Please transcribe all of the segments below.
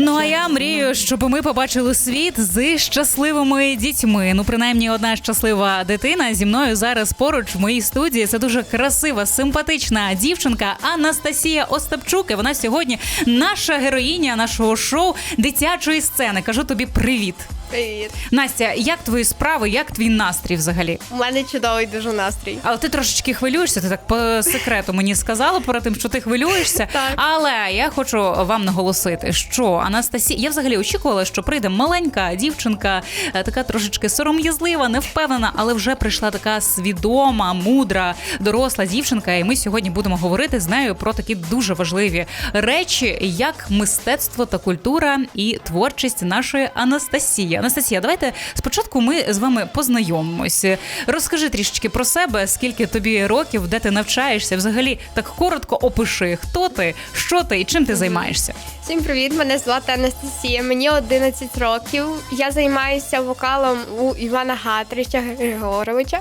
Ну а я мрію, щоб ми побачили світ з щасливими дітьми. Ну, принаймні, одна щаслива дитина зі мною зараз поруч в моїй студії. Це дуже красива, симпатична дівчинка Анастасія Остапчук. І Вона сьогодні наша героїня нашого шоу дитячої сцени. Кажу тобі привіт. Привіт. Настя, як твої справи, як твій настрій взагалі? У мене чудовий дуже настрій. Але ти трошечки хвилюєшся, ти так по секрету мені сказала про тим, що ти хвилюєшся. Так. Але я хочу вам наголосити, що Анастасія, я взагалі очікувала, що прийде маленька дівчинка, е, така трошечки сором'язлива, невпевнена, але вже прийшла така свідома, мудра, доросла дівчинка. І ми сьогодні будемо говорити з нею про такі дуже важливі речі, як мистецтво та культура і творчість нашої Анастасії. Анастасія, давайте спочатку ми з вами познайомимося. Розкажи трішечки про себе, скільки тобі років, де ти навчаєшся. Взагалі так коротко опиши, хто ти, що ти і чим ти займаєшся. Всім привіт! Мене звати Анастасія. Мені 11 років. Я займаюся вокалом у Івана Гатрича Григоровича.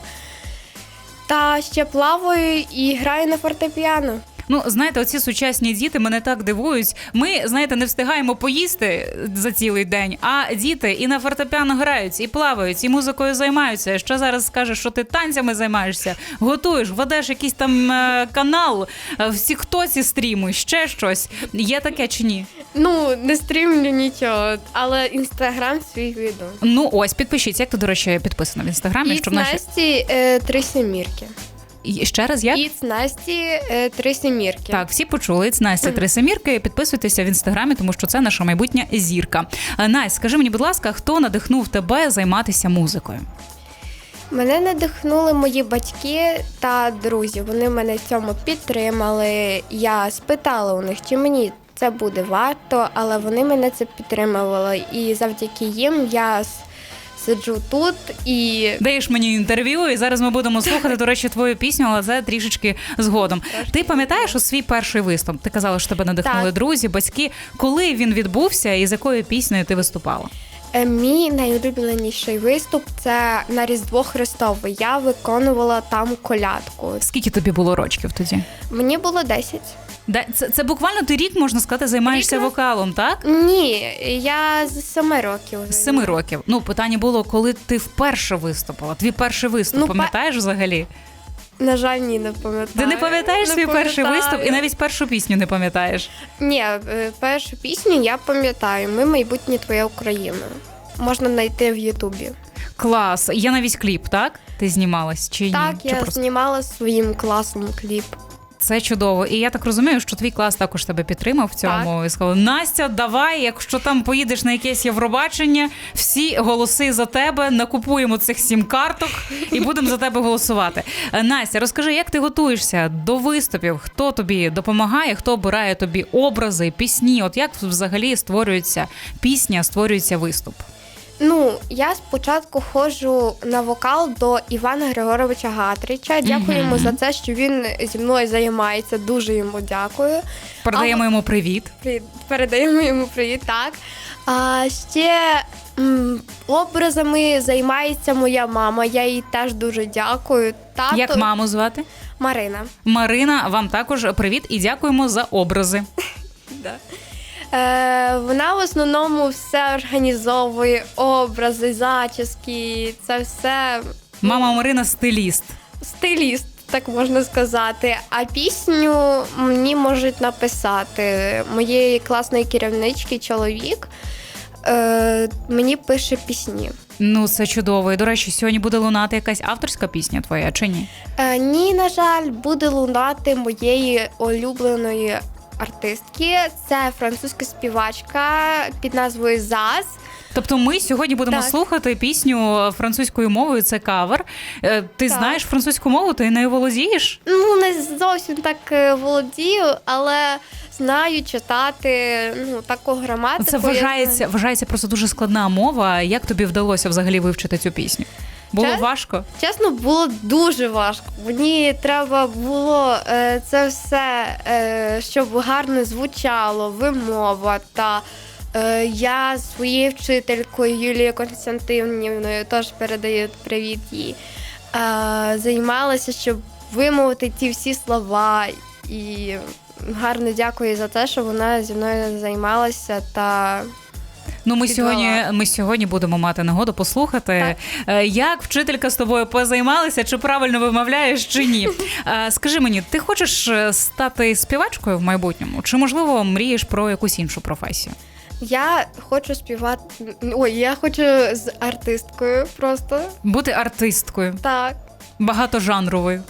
Та ще плаваю і граю на фортепіано. Ну, знаєте, оці сучасні діти мене так дивують. Ми, знаєте, не встигаємо поїсти за цілий день, а діти і на фортепіано грають, і плавають, і музикою займаються. Що зараз скажеш, що ти танцями займаєшся, готуєш, ведеш якийсь там е, канал е, в Тіктоці стрімуєш, ще щось. Є таке чи ні? Ну, не стрімлю нічого, але інстаграм свій веду. Ну ось, підпишіться. Як ти, до речі, підписана в інстаграмі? І щоб наші Насті е, три семірки. І ще раз як? І Насті е, три семірки. Так, всі почули. Це Настя Трисемірки. Підписуйтеся в інстаграмі, тому що це наша майбутня зірка. Е, Настя, скажи мені, будь ласка, хто надихнув тебе займатися музикою? Мене надихнули мої батьки та друзі. Вони мене в цьому підтримали. Я спитала у них, чи мені це буде варто, але вони мене це підтримували. І завдяки їм я с- сиджу тут і Даєш мені інтерв'ю, і зараз ми будемо слухати, до речі, твою пісню, але це трішечки згодом. Ти пам'ятаєш у свій перший виступ? Ти казала, що тебе надихнули Так. друзі, батьки. Коли він відбувся і з якою піснею ти виступала? Е, мій найулюбленіший виступ це на Різдво Христове. Я виконувала там колядку. Скільки тобі було рочків тоді? Мені було 10. Да, це, це буквально ти рік, можна сказати, займаєшся Рік, вокалом, так? Ні, я з 7 років. З семи років. Ну, питання було, коли ти вперше виступила. Твій перший виступ, Ну, пе- пам'ятаєш взагалі? На жаль, ні, не пам'ятаю. Ти не пам'ятаєш Не свій перший виступ і навіть першу пісню не пам'ятаєш. Ні, е, першу пісню я пам'ятаю. Ми майбутнє твоя Україна. Можна знайти в Ютубі. Клас. Є навіть кліп, так? Ти знімалась чи Так, ні? Так, я просто? знімала своїм класом кліп. Це чудово. І я так розумію, що твій клас також тебе підтримав в цьому і сказав: Настя, давай, якщо там поїдеш на якесь Євробачення, всі голоси за тебе, накупуємо цих сім карток і будемо за тебе голосувати. Е, Настя, розкажи, як ти готуєшся до виступів? Хто тобі допомагає, хто обирає тобі образи, пісні? От як взагалі створюється пісня, створюється виступ? Ну, я спочатку ходжу на вокал до Івана Григоровича Гатрича. Дякую йому за це, що він зі мною займається. Дуже йому дякую. Передаємо йому привіт. Привіт. Передаємо йому привіт. Так. А ще м, образами займається моя мама. Я їй теж дуже дякую. Тато Як маму звати? Марина. Марина, вам також привіт і дякуємо за образи. Да. Е, вона в основному все організовує, образи, зачіски, це все Мама Марина стиліст. стиліст, так можна сказати. А пісню мені можуть написати моєї класної керівнички чоловік. Е, мені пише пісні. Ну, це чудово. І, до речі, сьогодні буде лунати якась авторська пісня твоя чи ні? Е, ні, на жаль, буде лунати моєї улюбленої артистки. Це французька співачка під назвою Заз. Тобто ми сьогодні будемо Так. слухати пісню французькою мовою, це кавер. Е, Ти Так. знаєш французьку мову, ти нею володієш? Ну, не зовсім так е, володію, але знаю читати ну, таку граматику. Це вважається, вважається просто дуже складна мова. Як тобі вдалося взагалі вивчити цю пісню? Було Чес- важко? Чесно, було дуже важко. Мені треба було е, це все, е, щоб гарно звучало, вимова. Та е, я своєю вчителькою Юлією Константинівною теж передаю привіт їй. Е, займалася, щоб вимовити ті всі слова. І гарно дякую за те, що вона зі мною займалася та Ну, ми Підвела. сьогодні, ми сьогодні будемо мати нагоду послухати, е, як вчителька з тобою позаймалася, чи правильно вимовляєш, чи ні. Е, Скажи мені, ти хочеш е, стати співачкою в майбутньому? Чи можливо мрієш про якусь іншу професію? я хочу співати. Ой, я хочу з артисткою просто. Бути артисткою, Так. Багатожанровою.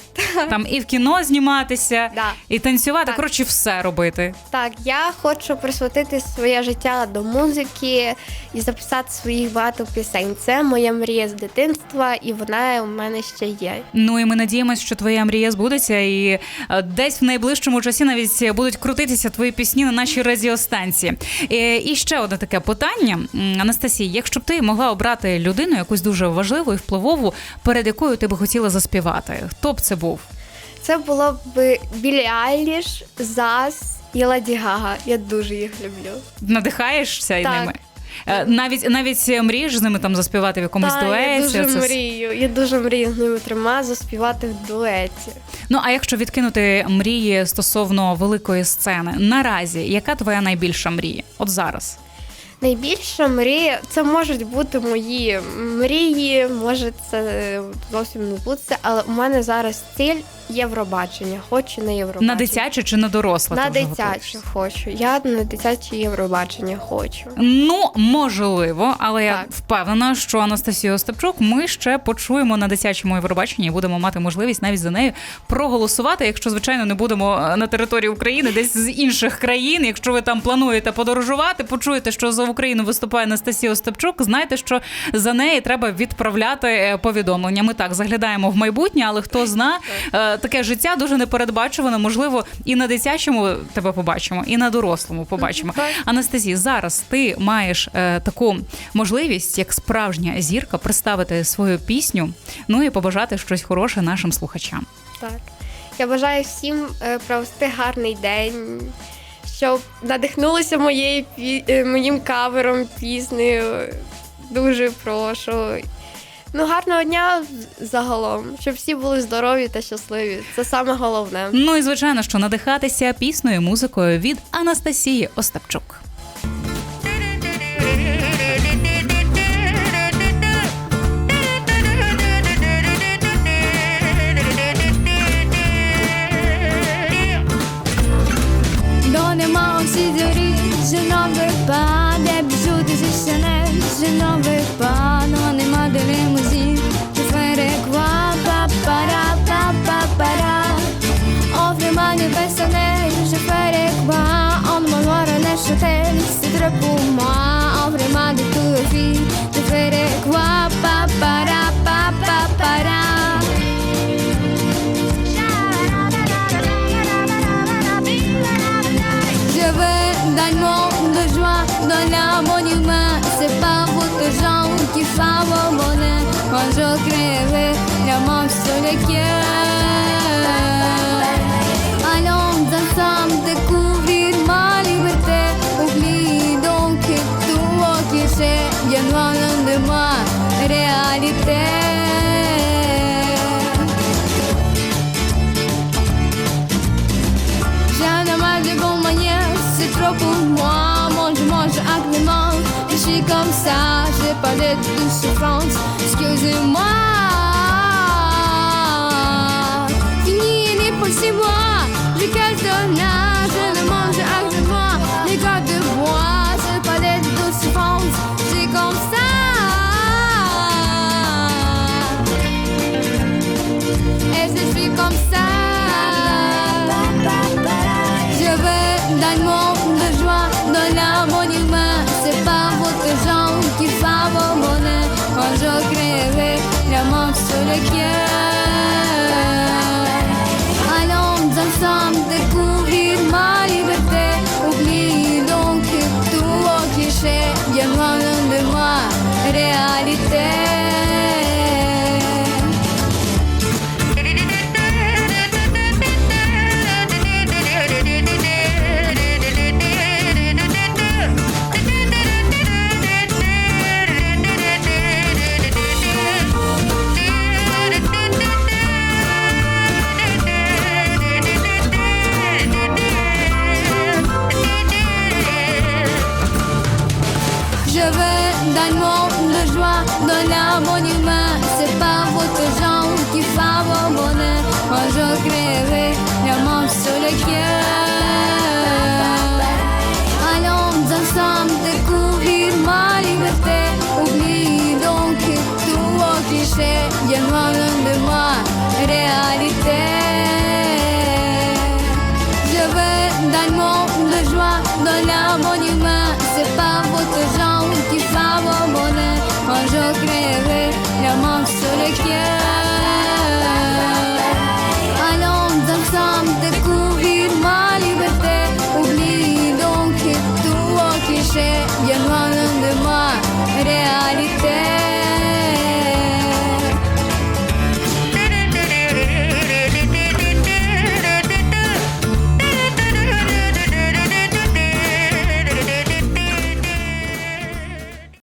Там і в кіно зніматися, Да. і танцювати. Так. Коротше, все робити. Так, я хочу присвятити своє життя до музики і записати своїх багато пісень. Це моя мрія з дитинства, і вона у мене ще є. Ну і ми надіємося, що твоя мрія збудеться, і е, десь в найближчому часі навіть будуть крутитися твої пісні на нашій радіостанції. І, і ще одне таке питання, М, Анастасія, якщо б ти могла обрати людину, якусь дуже важливу і впливову, перед якою ти би хотіла заспівати, хто б це був? Це було б Білі Айліш, Зас і Леді Гага. Я дуже їх люблю. Надихаєшся Так. ними? Е, Навіть навіть мрієш з ними там заспівати в якомусь Так, я дуже Це- мрію. Я дуже мрію з ними трьома заспівати в дуеті. Ну а якщо відкинути мрії стосовно великої сцени, наразі яка твоя найбільша мрія? От зараз. Найбільша мрія це можуть бути мої мрії, може це зовсім не збудеться, але у мене зараз ціль Євробачення. Хочу на Євробачення. На дитяче чи на доросле? На дитяче хочу. Я на дитяче Євробачення хочу. Ну, можливо, але я Так. впевнена, що Анастасію Остапчук ми ще почуємо на дитячому Євробаченні і будемо мати можливість навіть за нею проголосувати, якщо, звичайно, не будемо е, на території України, десь з інших країн. Якщо ви там плануєте подорожувати, почуєте, що за Україну виступає Анастасія Остапчук, знайте, що за неї треба відправляти е, повідомлення. Ми так заглядаємо в майбутнє, але хто зна, е, таке життя дуже непередбачуване. Можливо, і на дитячому тебе побачимо, і на дорослому побачимо. Анастасія, зараз ти маєш е, таку можливість, як справжня зірка, представити свою пісню, ну і побажати щось хороше нашим слухачам. Так. Я бажаю всім провести гарний день, щоб надихнулися моєю е, моїм кавером піснею. Дуже прошу. Ну, гарного дня загалом, щоб всі були здорові та щасливі. Це саме головне. Ну і звичайно, що надихатися піснею, музикою від Анастасії Остапчук. Allons ensemble découvrir ma liberté. Oublie donc tout ce que j'ai. Viens loin loin de moi, réalité. J'ai un mal de bon manière, c'est trop pour moi. Mange, mange agrément. Je suis comme ça, j'ai pas de toute souffrance. Excusez-moi. chez moi. Les calzona, je le mange avec de moi. Les gars de bois, je palais de douce France. C'est comme ça. Et je suis comme ça. Je veux dans le monde de joie, dans l'harmonie humaine. C'est pas votre genre qui va mon bonheur. Quand je créerai le monde sur lequel. Je veux le monde de joie, dans l'amour humain. C'est pas votre genre qui fait mon bonheur. Moi je crèverai la main sur le cœur. Allons ensemble découvrir ma liberté. Oublie donc tout au cliché.